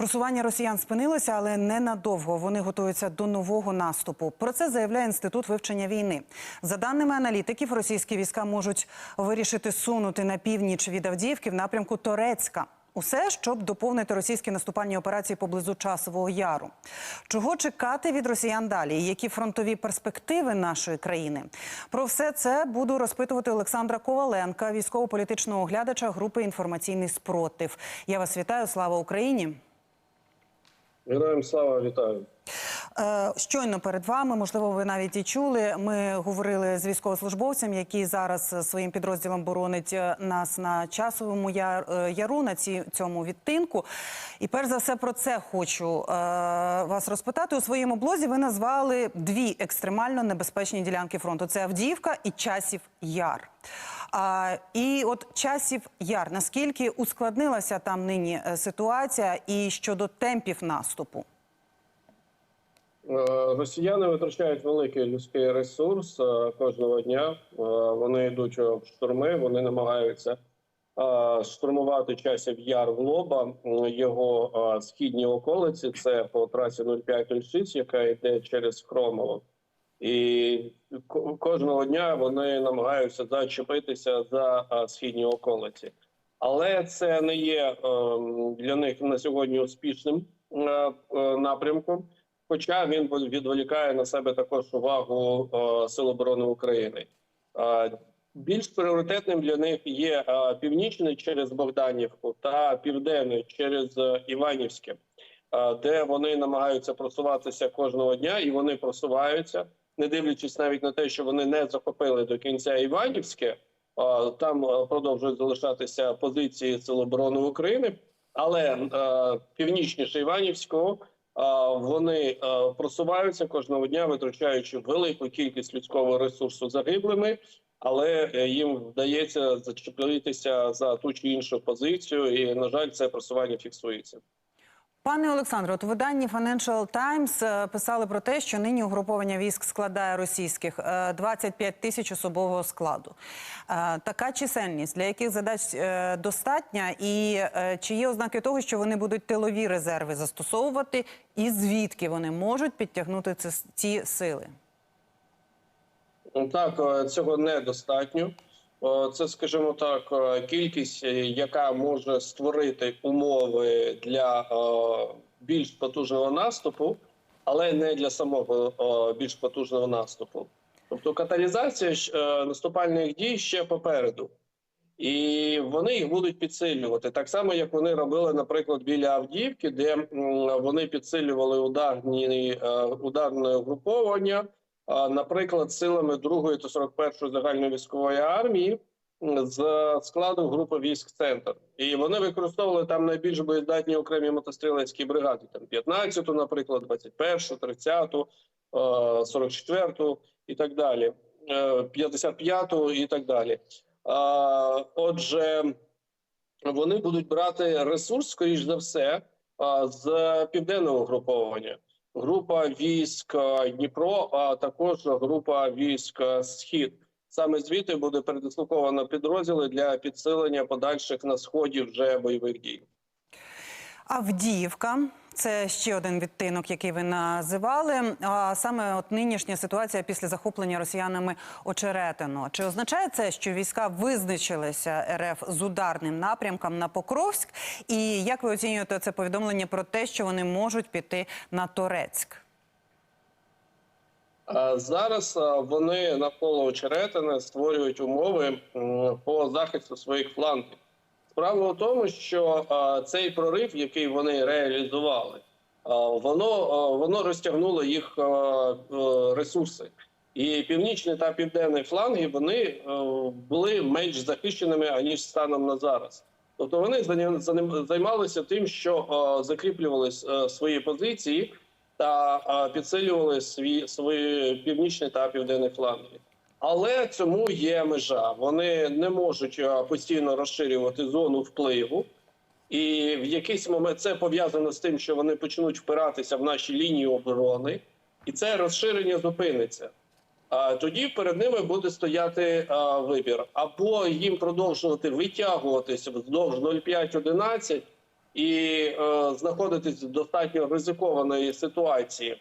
Просування росіян спинилося, але ненадовго. Вони готуються до нового наступу. Про це заявляє інститут вивчення війни. За даними аналітиків, російські війська можуть вирішити сунути на північ від Авдіївки в напрямку Торецька. Усе, щоб доповнити російські наступальні операції поблизу часового яру. Чого чекати від росіян далі? Які фронтові перспективи нашої країни? Про все це буду розпитувати Олександра Коваленка, військово-політичного оглядача групи інформаційний спротив. Я вас вітаю. Слава Україні! Героям слава вітаю. Е, Щойно перед вами, можливо, ви навіть і чули. Ми говорили з військовослужбовцем, який зараз своїм підрозділом боронить е, нас на часовому е, яру на цьому відтинку. І перш за все про це хочу вас розпитати. У своєму блозі ви назвали дві екстремально небезпечні ділянки фронту: це Авдіївка і Часів Яр. І от часів яр наскільки ускладнилася там нині ситуація, і щодо темпів наступу? Е, Росіяни витрачають великий людський ресурс е, кожного дня. Е, Вони йдуть в штурми, вони намагаються штурмувати часів яр в лоба. Його східні околиці це по трасі 0506, яка йде через Хромово. І кожного дня вони намагаються зачепитися за східні околиці. Але це не є е, для них на сьогодні успішним напрямком. Хоча він відволікає на себе також увагу е, Сил оборони України. Е, більш пріоритетним для них є е, північний через Богданівку та південний через Іванівське, де вони намагаються просуватися кожного дня, і вони просуваються, не дивлячись навіть на те, що вони не захопили до кінця Іванівське. Там продовжують залишатися позиції Сил оборони України, але північніше Іванівського. Вони просуваються кожного дня, витрачаючи велику кількість людського ресурсу загиблими, але е, їм вдається зачепитися за ту чи іншу позицію, і на жаль, це просування фіксується. Пане Олександре, от у виданні Financial Times е, писали про те, що нині угруповання військ складає російських е, 25 тисяч особового складу. Е, Така чисельність для яких задач е, достатня, і е, чи є ознаки того, що вони будуть тилові резерви застосовувати, і звідки вони можуть підтягнути ці, сили? Так, е, цього недостатньо. Е, Це, скажімо так, е, кількість, е, яка може створити умови для більш потужного наступу, але не для самого більш потужного наступу. Тобто каталізація наступальних дій ще попереду. І вони їх будуть підсилювати так само, як вони робили, наприклад, біля Авдіївки, де вони підсилювали ударні ударне угруповання, наприклад, силами 2-ї та 41-ї загальної військової армії з складу групи військ Центр. І вони використовували там найбільш боєздатні окремі мотострілецькі бригади, там 15-ту, наприклад, 21-ту, 30-ту, е, 44-ту і так далі, е, 55-ту і так далі. Отже, вони будуть брати ресурс, скоріш за все, з південного груповання. Група військ Дніпро, а також група військ Схід. Саме звідти буде передислоковано підрозділи для підсилення подальших на сході вже бойових дій. Авдіївка це ще один відтинок, який ви називали. А саме от нинішня ситуація після захоплення росіянами очеретино. Чи означає це, що війська визначилися РФ з ударним напрямком на Покровськ? І як ви оцінюєте це повідомлення про те, що вони можуть піти на Торецьк? Зараз вони навколо очеретини створюють умови по захисту своїх флангів. Справа в тому, що а, цей прорив, який вони реалізували, а, воно, а, воно розтягнуло їх а, ресурси. І північний та південний фланги вони е, були менш захищеними аніж станом на зараз. Тобто вони займалися тим, що е, закріплювали е, свої позиції та е, підсилювали свій свої північні та південні фланги. Але цьому є межа. Вони не можуть е, постійно розширювати зону впливу, і в якийсь момент це пов'язано з тим, що вони почнуть впиратися в наші лінії оборони, і це розширення зупиниться. Тоді перед ними буде стояти а, вибір або їм продовжувати витягуватися вздовж 0,5-11, і е, знаходитись в достатньо ризикованої ситуації, е,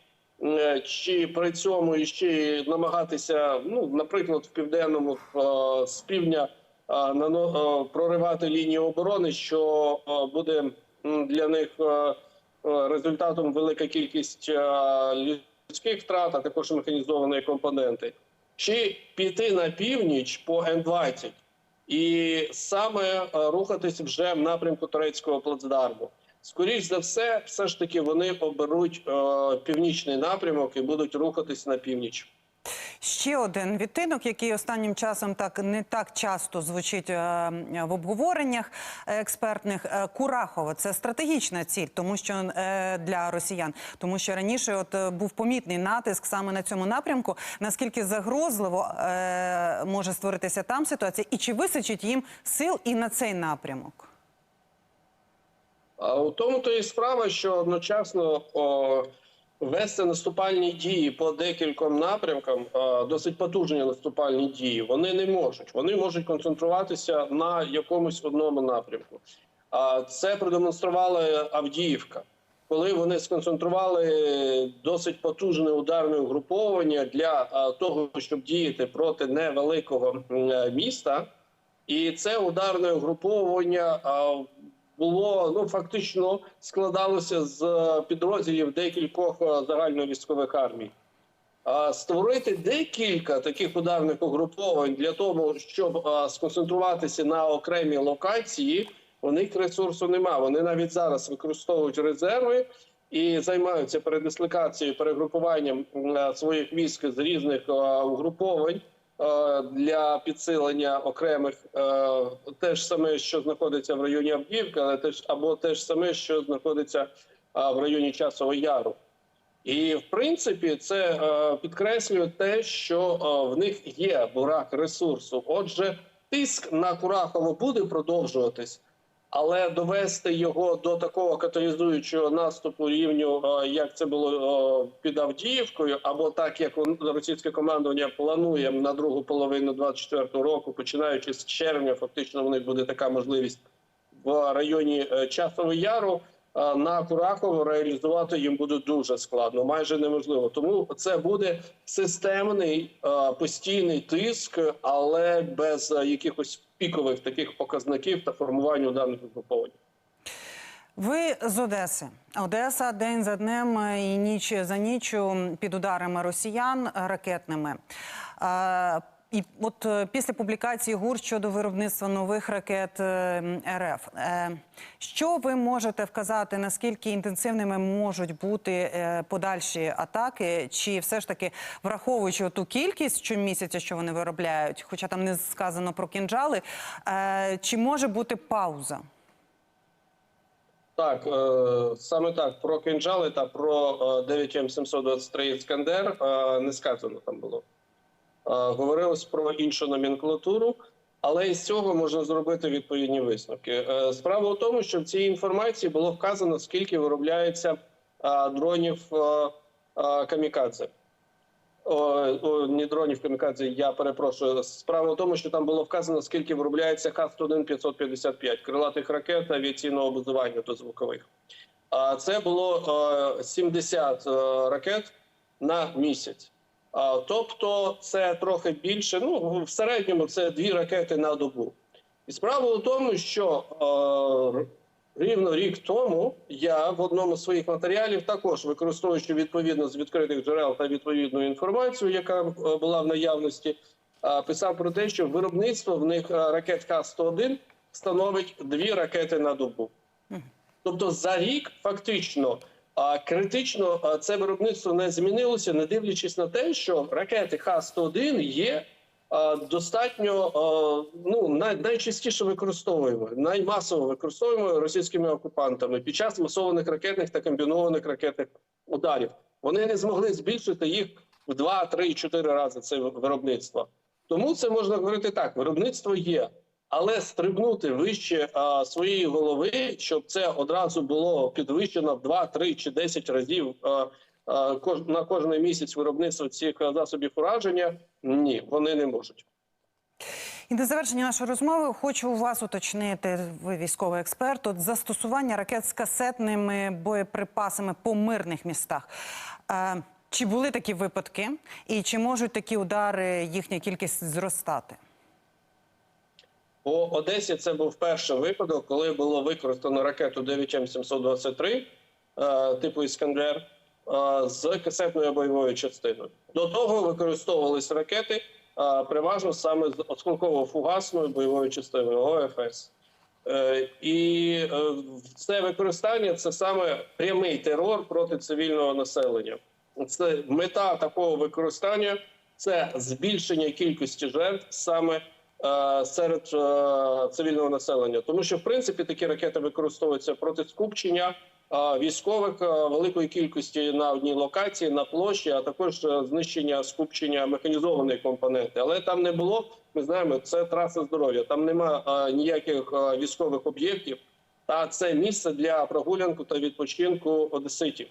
чи при цьому іще намагатися, ну наприклад, в південному е, з півдня е, е, проривати лінію оборони, що е, буде для них е, е, результатом велика кількість е, людських втрат, а також механізованої компоненти, чи піти на північ по М-20 і саме е, рухатись вже в напрямку турецького плацдарму. Скоріш за все, все ж таки вони оберуть е, північний напрямок і будуть рухатись на північ. Ще один відтинок, який останнім часом так не так часто звучить е, в обговореннях експертних. Е, Курахово це стратегічна ціль, тому що е, для росіян, тому що раніше от е, був помітний натиск саме на цьому напрямку. Наскільки загрозливо е, може створитися там ситуація, і чи височить їм сил і на цей напрямок? У тому то і справа, що одночасно о, вести наступальні дії по декільком напрямкам, е, досить потужні наступальні дії, вони не можуть. Вони можуть концентруватися на якомусь одному напрямку. А це продемонструвала Авдіївка, коли вони сконцентрували досить потужне ударне угруповання для того, щоб діяти проти невеликого міста. І це ударне угруповання було ну фактично складалося з е, підрозділів декількох е, загальновійськових армій. А створити декілька таких ударних угруповань для того, щоб сконцентруватися на окремі локації, у них ресурсу нема. Вони навіть зараз використовують резерви і займаються передислокацією, перегрупуванням своїх військ з різних угруповань е, для підсилення окремих е, те ж саме, що знаходиться в районі Авдіївки, але теж або те ж саме, що знаходиться в районі Часового Яру. І в принципі це е, підкреслює те, що е, в них є бурак ресурсу. Отже, тиск на Курахово буде продовжуватись, але довести його до такого каталізуючого наступу рівню, е, як це було е, під Авдіївкою, або так як російське командування планує на другу половину 24-го року, починаючи з червня, фактично в них буде така можливість в районі е, Часового Яру на Курахово реалізувати їм буде дуже складно, майже неможливо. Тому це буде системний постійний тиск, але без якихось пікових таких показників та формування ударних угруповань. Ви з Одеси. Одеса день за днем і ніч за ніччю під ударами росіян ракетними. І от е, після публікації ГУР щодо виробництва нових ракет е, РФ, е, що ви можете вказати, наскільки інтенсивними можуть бути подальші атаки? Чи все ж таки враховуючи ту кількість щомісяця, що вони виробляють, хоча там не сказано про кінжали, чи може бути пауза? Так, саме так про кинджали та про е, 9М723 Іскандер не сказано там було. Е, Говорилось про іншу номенклатуру, але із цього можна зробити відповідні висновки. Е, Справа в тому, що в цій інформації було вказано, скільки виробляється е, дронів камікадзе. О, не дронів камікадзе, я перепрошую. Справа в тому, що там було вказано, скільки виробляється Х-101 555 крилатих ракет авіаційного базування до звукових. А це було е, 70 е, ракет на місяць. Тобто це трохи більше. Ну в середньому це дві ракети на добу. І справа у тому, що е, рівно рік тому я в одному з своїх матеріалів також використовуючи відповідно з відкритих джерел та відповідну інформацію, яка е, була в наявності, е, писав про те, що виробництво в них е, ракет Х-101 становить дві ракети на добу. Тобто за рік фактично а, критично це виробництво не змінилося, не дивлячись на те, що ракети Х-101 є достатньо ну найчастіше використовуємо, наймасово використовуємо російськими окупантами під час масованих ракетних та комбінованих ракетних ударів. Вони не змогли збільшити їх в 2, 3, 4 рази це виробництво. Тому це можна говорити так: виробництво є. Але стрибнути вище а, своєї голови, щоб це одразу було підвищено в 2, 3 чи 10 разів а, а, кож, на кожний місяць виробництва цих засобів ураження, ні, вони не можуть. І на завершення нашої розмови хочу у вас уточнити, ви військовий експерт, от застосування ракет з касетними боєприпасами по мирних містах. Е, чи були такі випадки, і чи можуть такі удари їхня кількість зростати? По Одесі це був перший випадок, коли було використано ракету 9М723 е, типу Іскандер е, з касетною бойовою частиною. До того використовувались ракети е, переважно саме з осколково-фугасною бойовою частиною ОФС. І це використання це саме прямий терор проти цивільного населення. Це мета такого використання це збільшення кількості жертв саме серед е, цивільного населення, тому що в принципі такі ракети використовуються проти скупчення е, військових е, великої кількості на одній локації на площі, а також е, знищення скупчення механізованої компоненти. Але там не було. Ми знаємо, це траса здоров'я. Там нема е, ніяких е, військових об'єктів. Та це місце для прогулянку та відпочинку одеситів.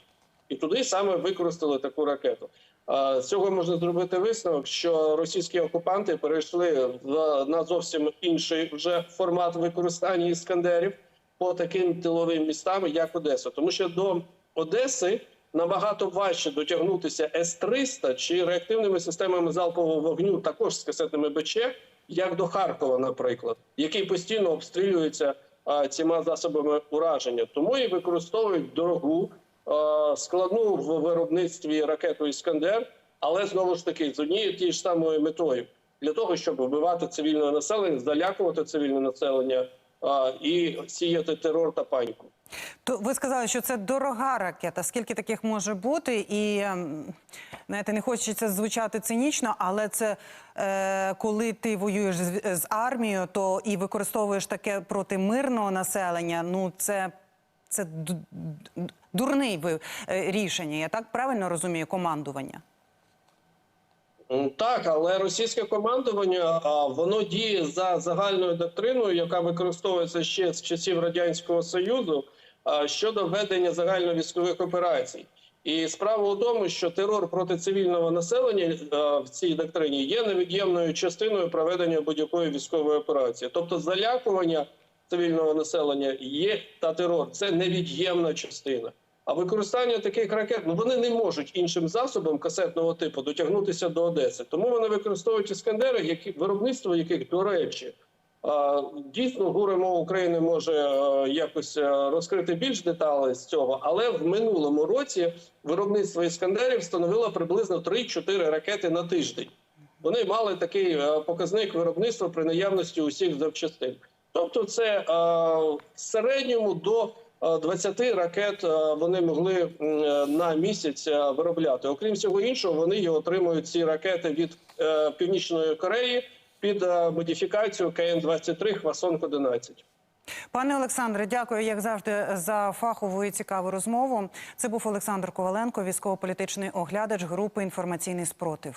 І туди саме використали таку ракету. З цього можна зробити висновок, що російські окупанти перейшли в на зовсім інший вже формат використання іскандерів по таким тиловим містам, як Одеса, тому що до Одеси набагато важче дотягнутися С-300 чи реактивними системами залпового вогню, також з касетними БЧ, як до Харкова, наприклад, який постійно обстрілюється а, цими засобами ураження. Тому і використовують дорогу складну в виробництві ракету Іскандер, але знову ж таки з однією тією ж самою метою для того, щоб вбивати цивільне населення, залякувати цивільне населення е, і сіяти терор та паніку. То ви сказали, що це дорога ракета. Скільки таких може бути? І ем, знаєте, не хочеться звучати цинічно, але це е, коли ти воюєш з, з армією, то і використовуєш таке проти мирного населення. Ну це, це дурний е, рішення. Я так правильно розумію командування? Так, але російське командування воно діє за загальною доктриною, яка використовується ще з часів радянського союзу щодо ведення загальновійськових операцій. І справа у тому, що терор проти цивільного населення в цій доктрині є невід'ємною частиною проведення будь-якої військової операції, тобто залякування цивільного населення є та терор це невід'ємна частина. А використання таких ракет ну вони не можуть іншим засобом касетного типу дотягнутися до Одеси. Тому вони використовують іскандери, які виробництво яких до речі. Дійсно, гури мова України може е, якось е, розкрити більш деталей з цього, але в минулому році виробництво іскандерів становило приблизно 3-4 ракети на тиждень. Вони мали такий е, показник виробництва при наявності усіх запчастин. Тобто, це е, в середньому до е, 20 ракет е, вони могли е, на місяць е, виробляти. Окрім всього іншого, вони отримують ці ракети від е, Північної Кореї під е, модифікацію КН-23 Хвасон 11 Пане Олександре, дякую, як завжди, за фахову і цікаву розмову. Це був Олександр Коваленко, військово-політичний оглядач групи інформаційний спротив.